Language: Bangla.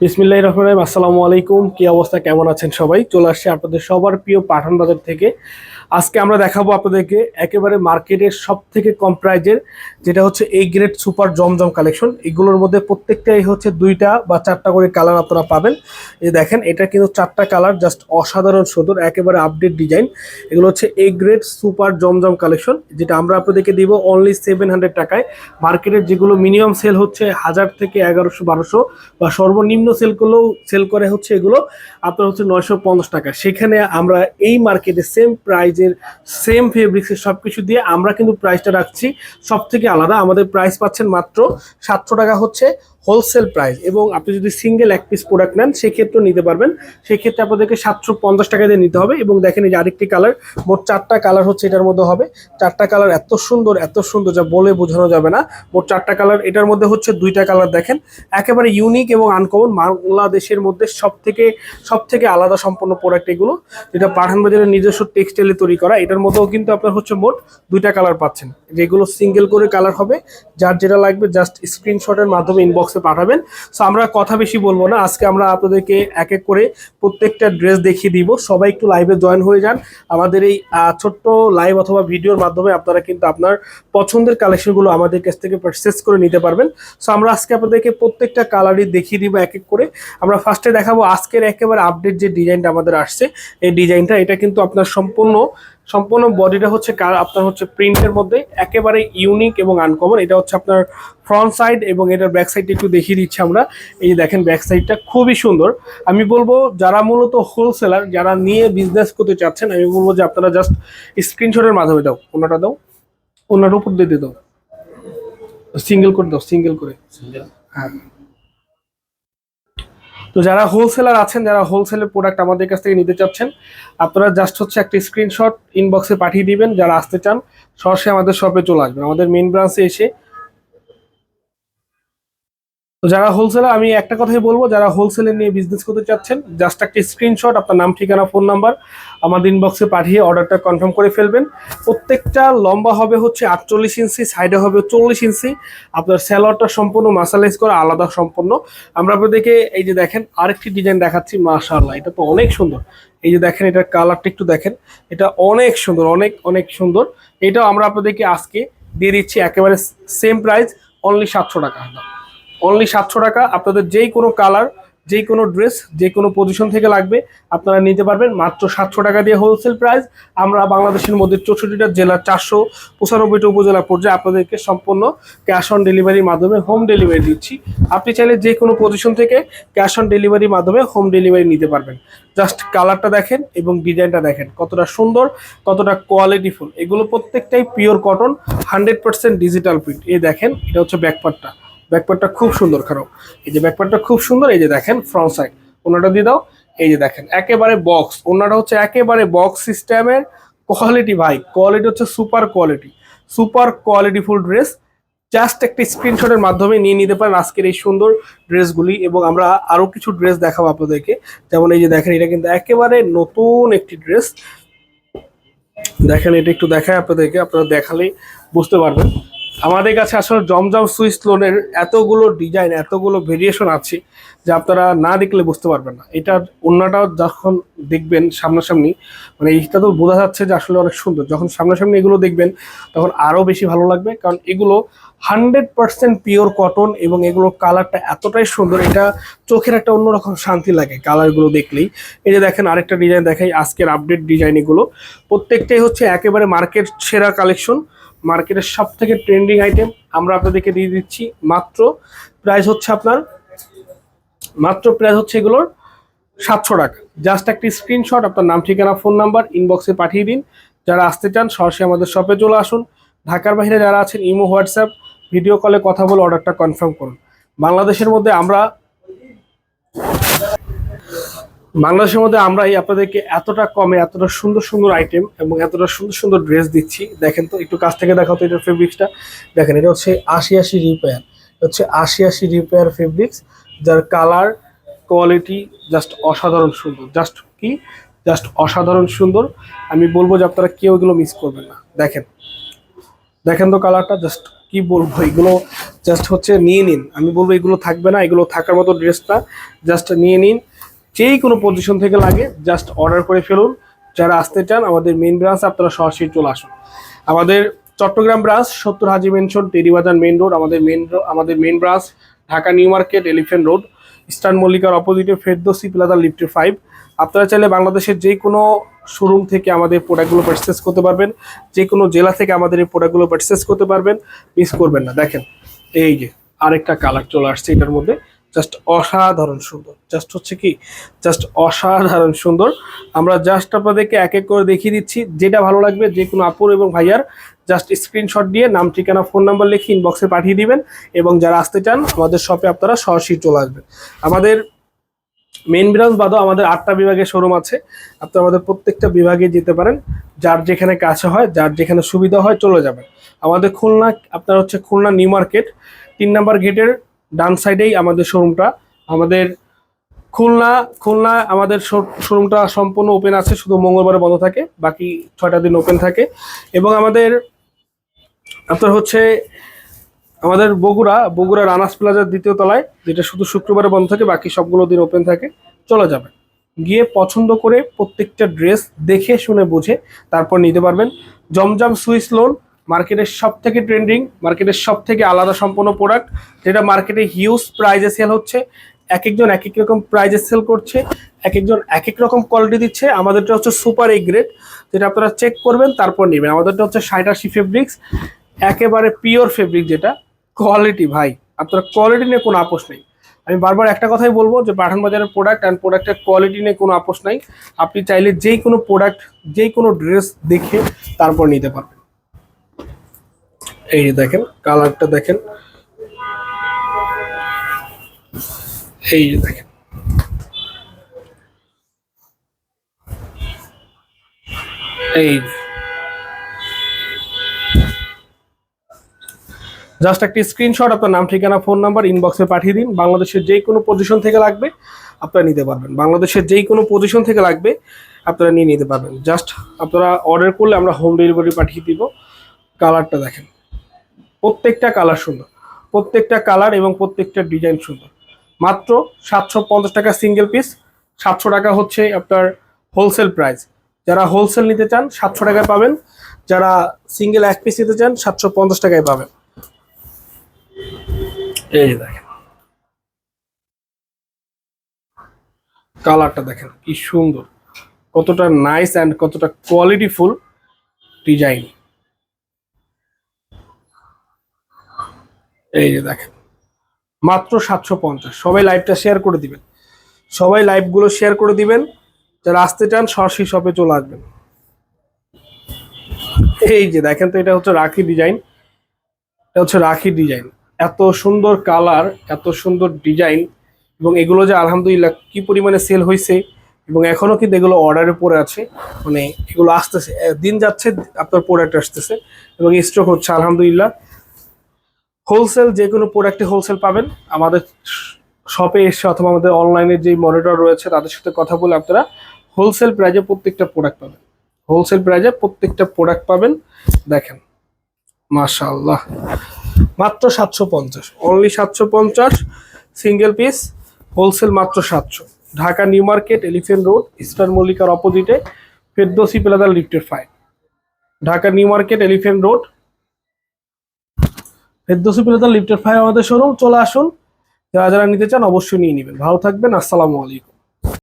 বিসমিল্লাহ রহমান রহিম। আসসালামু আলাইকুম। কি অবস্থা? কেমন আছেন সবাই? চলে আসছে আপনাদের সবার প্রিয় পাঠান বাজার থেকে। আজকে আমরা দেখাবো আপনাদেরকে একেবারে মার্কেটের সব থেকে কম প্রাইজের যেটা হচ্ছে এই গ্রেড সুপার জমজম কালেকশন এগুলোর মধ্যে প্রত্যেকটাই হচ্ছে দুইটা বা চারটা করে কালার আপনারা পাবেন। এই দেখেন, এটা কিন্তু চারটা কালার জাস্ট অসাধারণ সুন্দর, একেবারে আপডেট ডিজাইন এগুলো হচ্ছে এই গ্রেড সুপার জমজম কালেকশন যেটা আমরা আপনাদেরকে দিব অনলি সেভেন হান্ড্রেড টাকায়। মার্কেটের যেগুলো মিনিমাম সেল হচ্ছে হাজার থেকে এগারোশো, বারোশো, বা সর্বনিম্ন সেল করলেও সেল করে হচ্ছে এগুলো আপনার হচ্ছে নয়শো পঞ্চাশ টাকা। সেখানে আমরা এই মার্কেটে সেম প্রাইজের সেম ফেব্রিক্সের সব কিছু দিয়ে আমরা কিন্তু প্রাইসটা রাখছি। সব থেকে আলাদা আমাদের প্রাইস পাচ্ছেন মাত্র সাতশো টাকা হচ্ছে হোলসেল প্রাইস এবং আপনি যদি সিঙ্গেল এক পিস প্রোডাক্ট নেন সেক্ষেত্রেও নিতে পারবেন। সেক্ষেত্রে আপনাদেরকে সাতশো পঞ্চাশ টাকা দিয়ে নিতে হবে এবং দেখেন এই যে আরেকটি কালার মোট চারটা কালার হচ্ছে এটার মধ্যে হবে। চারটা কালার এত সুন্দর এত সুন্দর যা বলে বোঝানো যাবে না। মোট চারটা কালার এটার মধ্যে হচ্ছে দুইটা কালার দেখেন। একেবারে ইউনিক এবং আনকমন বাংলাদেশের মধ্যে সব থেকে সব থেকে আলাদা সম্পন্ন প্রোডাক্ট এগুলো। যেটা পাঠান বাজারের নিজস্ব টেক্সটাইলে তৈরি করা, এটার মধ্যেও কিন্তু আপনার হচ্ছে মোট দুইটা কালার পাচ্ছেন। যেগুলো সিঙ্গেল করে কালার হবে। যার যেটা লাগবে জাস্ট স্ক্রিনশটের মাধ্যমে ইনবক্সে পাঠাবেন। সো আমরা কথা বেশি বলব না। আজকে আমরা আপনাদেরকে এক এক করে প্রত্যেকটা ড্রেস দেখিয়ে দিব। সবাই একটু লাইভে জয়েন হয়ে যান। আমাদের এই ছোট্ট লাইভ অথবা ভিডিওর মাধ্যমে আপনারা কিন্তু আপনার পছন্দের কালেকশনগুলো আমাদের কাছ থেকে পারচেস করে নিতে পারবেন। সো আমরা আজকে আপনাদেরকে প্রত্যেকটা কালারই দেখিয়ে দিব এক এক করে। আমরা ফার্স্টে দেখাবো আজকের একেবারে আপডেট যে ডিজাইনটা আমাদের আসছে। এই ডিজাইনটা এটা কিন্তু আপনার সম্পূর্ণ সম্পূর্ণ বডিটা হচ্ছে কার- আপনার হচ্ছে প্রিন্টের মধ্যে একেবারে ইউনিক এবং আনকমন এটা হচ্ছে আপনার ফ্রন্ট সাইড এবং এটার ব্যাক সাইডটা একটু দেখিয়ে দিচ্ছি আমরা। এই যে দেখেন ব্যাক সাইডটা খুবই সুন্দর। আমি বলব যারা মূলত হোলসেলার যারা নিয়ে বিজনেস করতে চাচ্ছেন আমি বলব যে আপনারা জাস্ট স্ক্রিনশটের মাধ্যমে দাও। ওনাটা দাও। ওনার উপর দিয়ে দিয়ে দাও। সিঙ্গেল করে দাও সিঙ্গেল করে। হ্যাঁ। তো যারা হোলসেলার আছেন, যারা হোলসেলের প্রোডাক্ট আমাদের কাছ থেকে নিতে চাচ্ছেন, আপনারা জাস্ট হচ্ছে একটা স্ক্রিনশট ইনবক্সে পাঠিয়ে দিবেন, যারা আসতে চান, সরাসরি আমাদের শপে চলে আসবেন। আমাদের মেন ব্রাঞ্চে এসে তো যারা হোলসেলার আমি একটা কথাই বলব, যারা হোলসেলে নিয়ে বিজনেস করতে চাচ্ছেন জাস্ট একটা স্ক্রিনশট আপনার নাম, ঠিকানা ফোন নাম্বার আমাদের ইনবক্সে পাঠিয়ে অর্ডারটা কনফার্ম করে ফেলবেন। প্রত্যেকটা লম্বা হবে হচ্ছে আটচল্লিশ ইঞ্চি সাইডে হবে চল্লিশ ইঞ্চি। আপনার স্যালোয়ারটা সম্পূর্ণ মাসালাইজ করা, আলাদা সম্পূর্ণ। আমরা আপনাদেরকে এই যে দেখেন, আরেকটি ডিজাইন দেখাচ্ছি, মাশাআল্লাহ, এটা তো অনেক সুন্দর। এই যে দেখেন, এটার কালারটা একটু দেখেন, এটা অনেক সুন্দর, অনেক অনেক সুন্দর। এটাও আমরা আপনাদেরকে আজকে দিয়ে দিচ্ছি, একেবারে সেম প্রাইস অনলি সাতশো টাকা। অনলি সাতশো টাকা। আপনাদের যেই কোনো কালার যে কোনো ড্রেস যে কোনো পজিশন থেকে লাগবে, আপনারা নিতে পারবেন মাত্র সাতশো টাকা দিয়ে হোলসেল প্রাইস আমরা বাংলাদেশের মধ্যে চৌষট্টিটা জেলার চারশো পঁচানব্বইটা উপজেলা পর্যায়ে আপনাদেরকে সম্পূর্ণ ক্যাশ অন ডেলিভারির মাধ্যমে হোম ডেলিভারি দিচ্ছি। আপনি চাইলে যে কোনো পজিশন থেকে ক্যাশ অন ডেলিভারির মাধ্যমে হোম ডেলিভারি নিতে পারবেন। জাস্ট কালারটা দেখেন এবং ডিজাইনটা দেখেন। কতটা সুন্দর, কতটা কোয়ালিটিফুল এগুলো প্রত্যেকটাই pure cotton hundred percent digital print এই দেখেন, এটা হচ্ছে ব্যাকপার্টটা ব্যাকপার্টটা খুব সুন্দর খারাপ এই যে ব্যাকপার্টটা খুব সুন্দর, এই যে দেখেন ফ্রন্ট সাইড ওনাটা দিয়ে দাও, এই যে দেখেন, একেবারে বক্স ওনাটা হচ্ছে একেবারে বক্স সিস্টেমের কোয়ালিটি ভাই। কোয়ালিটি হচ্ছে super quality super quality full dress just একটা স্ক্রিনশটের মাধ্যমে নিয়ে নিতে পারেন আজকের এই সুন্দর ড্রেসগুলি এবং আমরা আরও কিছু ড্রেস দেখাবো আপনাদেরকে। যেমন এই যে দেখেন, এটা কিন্তু একেবারে নতুন একটি ড্রেস দেখেন, এটা একটু দেখায় আপনাদেরকে, আপনারা দেখালেই বুঝতে পারবেন। আমাদের কাছে আসলে জমজম সুইস লোনের এতগুলো ডিজাইন, এতগুলো ভেরিয়েশন আছে যে আপনারা না দেখলে বুঝতে পারবেন না। এটার অন্যটাও যখন দেখবেন সামনাসামনি মানে এইটা তো বোঝা যাচ্ছে যে আসলে অনেক সুন্দর। যখন সামনাসামনি এগুলো দেখবেন, তখন আরও বেশি ভালো লাগবে। কারণ এগুলো হান্ড্রেড পার্সেন্ট পিওর কটন এবং এগুলোর কালারটা এতটাই সুন্দর, এটা চোখের একটা অন্যরকম শান্তি লাগে কালারগুলো দেখলেই। এই যে দেখেন আরেকটা ডিজাইন দেখাই, আজকের আপডেট ডিজাইন এগুলো। প্রত্যেকটাই হচ্ছে একেবারে মার্কেট সেরা কালেকশন মার্কেটের সব থেকে ট্রেন্ডিং আইটেম আমরা আপনাদেরকে দিয়ে দিচ্ছি মাত্র প্রাইস হচ্ছে আপনার, মাত্র প্রাইস হচ্ছে এগুলোর সাতশো টাকা। জাস্ট একটি স্ক্রিনশট আপনার নাম, ঠিকানা ফোন নাম্বার ইনবক্সে পাঠিয়ে দিন। যারা আসতে চান, সরাসরি আমাদের শপে চলে আসুন। ঢাকার বাইরে যারা আছেন, ইমো, হোয়াটসঅ্যাপ ভিডিও কলে কথা বলে অর্ডারটা কনফার্ম করুন। বাংলাদেশের মধ্যে আমরা বাংলাদেশের মধ্যে আমরা এই আপনাদেরকে এতটা কমে, এতটা সুন্দর সুন্দর আইটেম এবং এতটা সুন্দর সুন্দর ড্রেস দিচ্ছি। দেখেন তো, একটু কাছ থেকে দেখাও তো এটার ফেব্রিক্সটা দেখেন, এটা হচ্ছে আশি আশি রিপেয়ার হচ্ছে আশি আশি রিপেয়ার ফেব্রিক্স যার কালার কোয়ালিটি জাস্ট অসাধারণ সুন্দর। জাস্ট কি? জাস্ট অসাধারণ সুন্দর। আমি বলব যে আপনারা কেউ এগুলো মিস করবেন না। দেখেন দেখেন তো কালারটা জাস্ট কি বলব, এগুলো জাস্ট হচ্ছে নিয়ে নিন। আমি বলব এগুলো থাকবে না, এগুলো থাকার মতো ড্রেসটা জাস্ট নিয়ে নিন। যেই কোনো পজিশন থেকে লাগে জাস্ট অর্ডার করে ফেলুন। যারা আসতে চান, আমাদের মেন ব্রাঞ্চ আপনারা সরাসরি চলে আসুন। আমাদের চট্টগ্রাম ব্রাঞ্চ সত্তর Haji mansion Terrybazar main road আমাদের মেইন আমাদের main branch Dhaka new market elephant road eastern মল্লিকার অপোজিটে ফেরদোসি প্লাজা লিফটের ফাইভ আপনারা চাইলে বাংলাদেশের যে কোনো শোরুম থেকে আমাদের প্রোডাক্টগুলো পারচেস করতে পারবেন। যে কোনো জেলা থেকে আমাদের এই প্রোডাক্টগুলো পারচেস করতে পারবেন। মিস করবেন না। দেখেন, এই যে আরেকটা কালার চলে আসছে এটার মধ্যে। জাস্ট অসাধারণ সুন্দর। জাস্ট হচ্ছে কি, জাস্ট অসাধারণ সুন্দর। আমরা জাস্ট আপনাদেরকে এক এক করে দেখিয়ে দিচ্ছি। যেটা ভালো লাগবে, যে কোনো আপুর এবং ভাইয়ার জাস্ট স্ক্রিনশট দিয়ে নাম, ঠিকানা ফোন নাম্বার লিখে ইনবক্সে পাঠিয়ে দিবেন এবং যারা আসতে চান, আমাদের শপে আপনারা সরাসরি চলে আসবেন। আমাদের মেন ব্রাঞ্চ বাদও আমাদের আটটা বিভাগের শোরুম আছে। আপনারা আমাদের প্রত্যেকটা বিভাগে যেতে পারেন। যার যেখানে কাছে হয়, যার যেখানে সুবিধা হয়, চলে যাবেন। আমাদের খুলনা, আপনার হচ্ছে খুলনা নিউ মার্কেট, তিন নাম্বার গেটের ডান সাইডেই আমাদের শোরুমটা। আমাদের খুলনা খুলনা আমাদের শোরুমটা সম্পূর্ণ ওপেন আছে, শুধু মঙ্গলবারে বন্ধ থাকে, বাকি ছয়টা দিন ওপেন থাকে। এবং আমাদের, আপনার হচ্ছে, আমাদের বগুড়া বগুড়া রানাস প্লাজার দ্বিতীয় তলায়, যেটা শুধু শুক্রবারে বন্ধ থাকে, বাকি সবগুলো দিন ওপেন থাকে, চলে যাবেন। গিয়ে পছন্দ করে প্রত্যেকটা ড্রেস দেখে, শুনে, বুঝে, তারপর নিতে পারবেন। জমজম সুইস লোন মার্কেটের সব থেকে ট্রেন্ডিং মার্কেটের সব থেকে আলাদা সম্পূর্ণ প্রোডাক্ট যেটা মার্কেটে হিউজ প্রাইজে সেল হচ্ছে। এক একজন এক এক রকম প্রাইজে সেল করছে এক একজন এক এক রকম কোয়ালিটি দিচ্ছে। আমাদেরটা হচ্ছে সুপার এ গ্রেড যেটা আপনারা চেক করবেন, তারপর নেবেন। আমাদেরটা হচ্ছে আশি ফেব্রিক্স একেবারে পিওর ফেব্রিক যেটা। কোয়ালিটি ভাই, আপনার কোয়ালিটি নিয়ে কোনো আপোষ নেই। আমি বারবার একটা কথাই বলব যে পাঠান বাজারের প্রোডাক্ট অ্যান্ড প্রোডাক্টের কোয়ালিটি নিয়ে কোনো আপোষ নাই। আপনি চাইলে যেই কোনো প্রোডাক্ট যেই কোনো ড্রেস দেখে তারপর নিতে পারবেন। এই যে দেখেন, কালারটা দেখেন। এই যে দেখেন। এই জাস্ট একটি স্ক্রিনশট আপনার নাম, ঠিকানা ফোন নাম্বার ইনবক্সে পাঠিয়ে দিন। বাংলাদেশের যেই কোনো পজিশন থেকে লাগবে, আপনারা নিতে পারবেন। বাংলাদেশের যেই কোনো পজিশন থেকে লাগবে, আপনারা নিয়ে নিতে পারবেন। জাস্ট আপনারা অর্ডার করলে আমরা হোম ডেলিভারি পাঠিয়ে দিব। কালারটা দেখেন। প্রত্যেকটা কালার সুন্দর, প্রত্যেকটা কালার এবং প্রত্যেকটা ডিজাইন সুন্দর। মাত্র সাতশো পঞ্চাশ টাকা সিঙ্গেল পিস সাতশো টাকা হচ্ছে আপনার হোলসেল প্রাইস যারা হোলসেল নিতে চান, সাতশো টাকায় পাবেন। যারা সিঙ্গেল এক পিস নিতে চান, সাতশো পঞ্চাশ টাকায় পাবেন। এই দেখেন। কালারটা দেখেন, কি সুন্দর। কতটা নাইস অ্যান্ড কতটা কোয়ালিটিফুল ডিজাইন। এই যে দেখেন। মাত্র সাতশো পঞ্চাশ। সবাই লাইভটা শেয়ার করে দিবেন। সবাই লাইভগুলো শেয়ার করে দিবেন। যারা আসতে চান, সরাসরি শপে চলে আসবেন। এই যে দেখেন তো, এটা হচ্ছে রাখি ডিজাইন এটা হচ্ছে রাখি ডিজাইন এত সুন্দর কালার এত সুন্দর ডিজাইন এবং এগুলো যে আলহামদুলিল্লাহ কি পরিমাণে সেল হয়েছে, এবং এখনও কিন্তু এগুলো অর্ডারে পড়ে আছে। মানে এগুলো আসতেছে দিন যাচ্ছে, আপনার প্রোডাক্ট আসতেছে। এবং স্টক হচ্ছে, আলহামদুলিল্লাহ। হোলসেল, যে কোনো প্রোডাক্টে হোলসেল পাবেন। আমাদের শপে এসে অথবা আমাদের অনলাইনে যে মনিটর রয়েছে, তাদের সাথে কথা বলে আপনারা হোলসেল প্রাইজে প্রত্যেকটা প্রোডাক্ট পাবেন। হোলসেল প্রাইজে প্রত্যেকটা প্রোডাক্ট পাবেন। দেখেন, মাশাআল্লাহ। মাত্র সাতশো পঞ্চাশ। অনলি সাতশো পঞ্চাশ সিঙ্গেল পিস হোলসেল মাত্র সাতশো। Dhaka new market elephant road eastern মল্লিকার অপোজিটে ফেরদোসি প্লাজার লিফটের five Dhaka new market elephant road Ferdousi প্লাজার লিফটের ফাইভ আমাদের শোরুম, চলে আসুন। যারা যারা নিতে চান অবশ্যই নিয়ে নেবেন। ভালো থাকবেন, আসসালামু আলাইকুম।